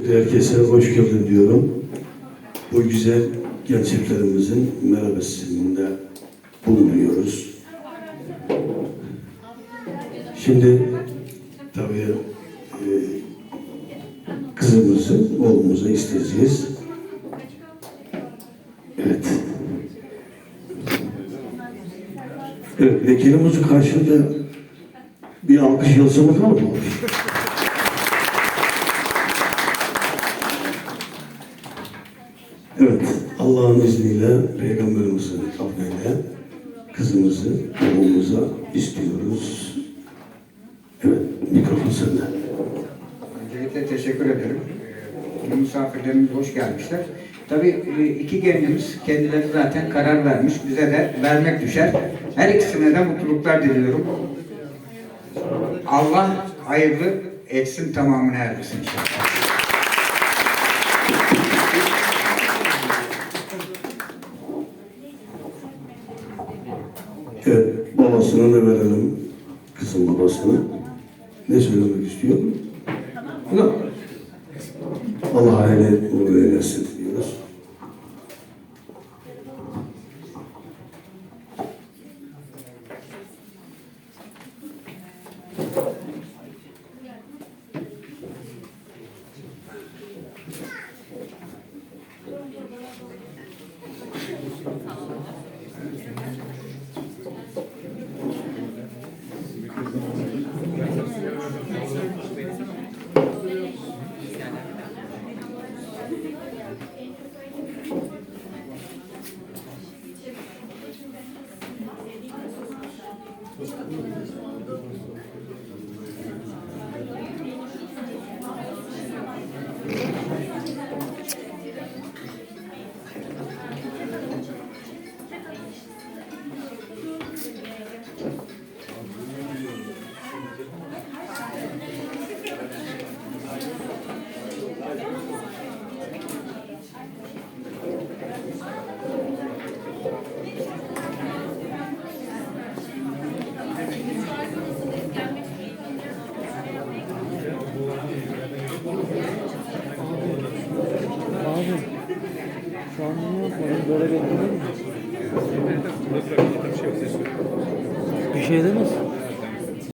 Herkese hoş geldin diyorum. Bu güzel gençliklerimizin merhabesinde bulunuyoruz. Şimdi tabii e, kızımızı oğlumuza isteyeceğiz. Evet. Evet, vekilimizin karşında bir alkış yazısı mı Evet, Allah'ın izniyle Peygamberimizin kavliyle kızımızı oğlumuza istiyoruz. Evet, mikrofon sende. Öncelikle teşekkür ederim. Ee, Misafirlerimiz hoş gelmişler. Tabii e, iki gelinimiz kendileri zaten karar vermiş. Bize de vermek düşer. Her ikisine de mutluluklar diliyorum. Allah hayırlı etsin tamamını erdirsin inşallah. Evet, babasına da verelim. Kızın babasına. Ne söylemek istiyor? Allah hayırlı uğurlu eylesin diyoruz. Abi şu an ne yapalım? Böyle bekleyelim mi? Bir şey demez.